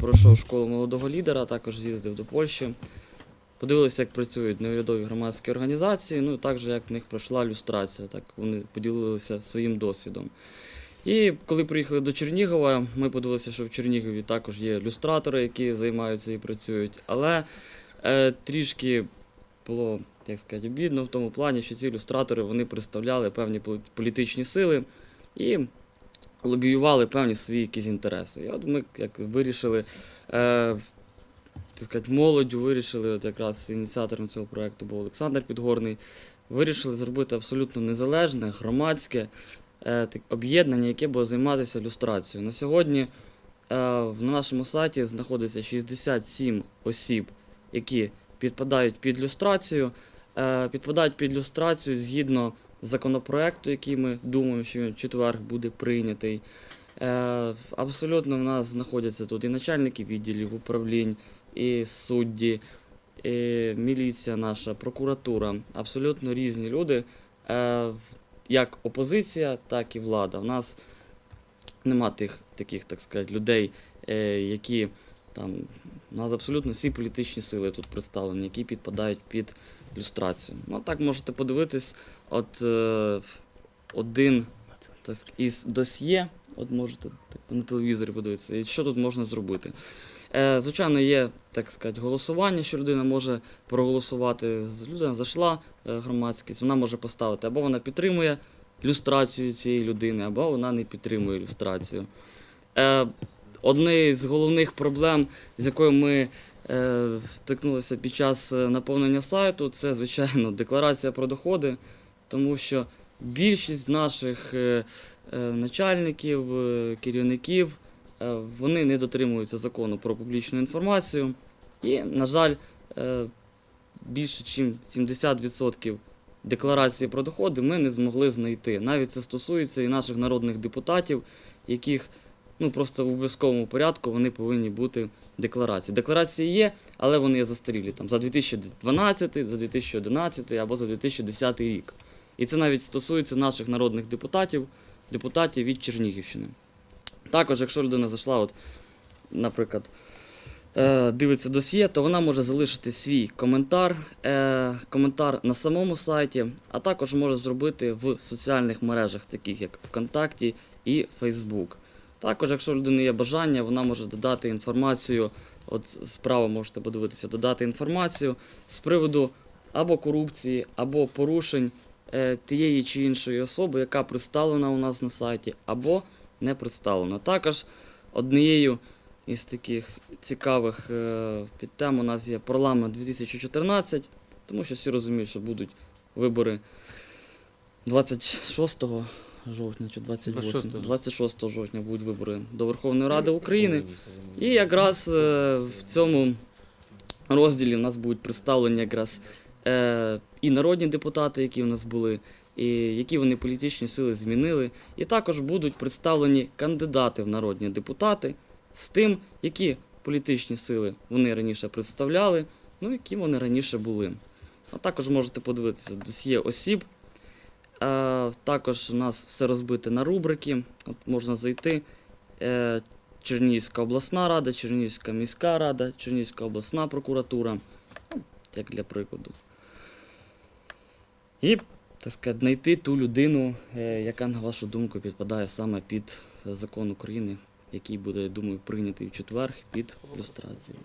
пройшов школу молодого лідера, також з'їздив до Польщі. Подивилися, як працюють неурядові громадські організації, ну і також як в них пройшла люстрація, так вони поділилися своїм досвідом. І коли приїхали до Чернігова, ми подивилися, що в Чернігові також є люстратори, які займаються і працюють. Але е, трішки було, як сказати, обідно в тому плані, що ці люстратори вони представляли певні політичні сили і лобіювали певні свої якісь інтереси. І от ми як вирішили, е, так сказати, молоддю вирішили, от якраз ініціатором цього проекту був Олександр Підгорний, вирішили зробити абсолютно незалежне, громадське е, так- об'єднання, яке буде займатися люстрацією. На сьогодні е, на нашому сайті знаходиться 67 осіб, які підпадають під люстрацію. Е, підпадають під люстрацію згідно законопроекту, який ми думаємо, що він в четвер буде прийнятий. Е, абсолютно в нас знаходяться тут і начальники відділів управлінь, і судді, і міліція наша, прокуратура. Абсолютно різні люди, е, як опозиція, так і влада. У нас нема тих таких, так сказати, людей, е, які там. У нас абсолютно всі політичні сили тут представлені, які підпадають під люстрацію. Ну так можете подивитись, от е, один так, із досьє, от можете так, на телевізорі подивитися, і що тут можна зробити. Е, звичайно, є так сказати, голосування, що людина може проголосувати. Людина зайшла е, громадськість, вона може поставити або вона підтримує люстрацію цієї людини, або вона не підтримує люстрацію. Е, одне з головних проблем, з якою ми е, стикнулися під час е, наповнення сайту, це, звичайно, декларація про доходи, тому що більшість наших е, е, начальників, е, керівників, е, вони не дотримуються закону про публічну інформацію. І, на жаль, е, більше ніж 70% декларації про доходи ми не змогли знайти. Навіть це стосується і наших народних депутатів, яких ну, просто в обов'язковому порядку вони повинні бути декларації. Декларації є, але вони є застарілі там, за 2012, за 2011 або за 2010 рік. І це навіть стосується наших народних депутатів, депутатів від Чернігівщини. Також, якщо людина зайшла, от, наприклад, е, дивиться досьє, то вона може залишити свій коментар, е, коментар на самому сайті, а також може зробити в соціальних мережах, таких як ВКонтакті і Фейсбук. Також, якщо у людини є бажання, вона може додати інформацію. От справа можете подивитися, додати інформацію з приводу або корупції, або порушень е, тієї чи іншої особи, яка представлена у нас на сайті, або не представлена. Також однією із таких цікавих е, підтем у нас є парламент 2014, тому що всі розуміють, що будуть вибори 26 жовтня чи 28, 26. 26 жовтня будуть вибори до Верховної Ради України. І якраз е, в цьому розділі в нас будуть представлені якраз е, і народні депутати, які в нас були, і які вони політичні сили змінили. І також будуть представлені кандидати в народні депутати з тим, які політичні сили вони раніше представляли, ну які вони раніше були. А також можете подивитися досьє осіб. Е, також у нас все розбите на рубрики. От можна зайти. Е, Чернігівська обласна рада, Чернігівська міська рада, Чернігівська обласна прокуратура, ну, як для прикладу. І, так сказати, знайти ту людину, е, яка, на вашу думку, підпадає саме під закон України, який буде, я думаю, прийнятий в четвер під люстрацію.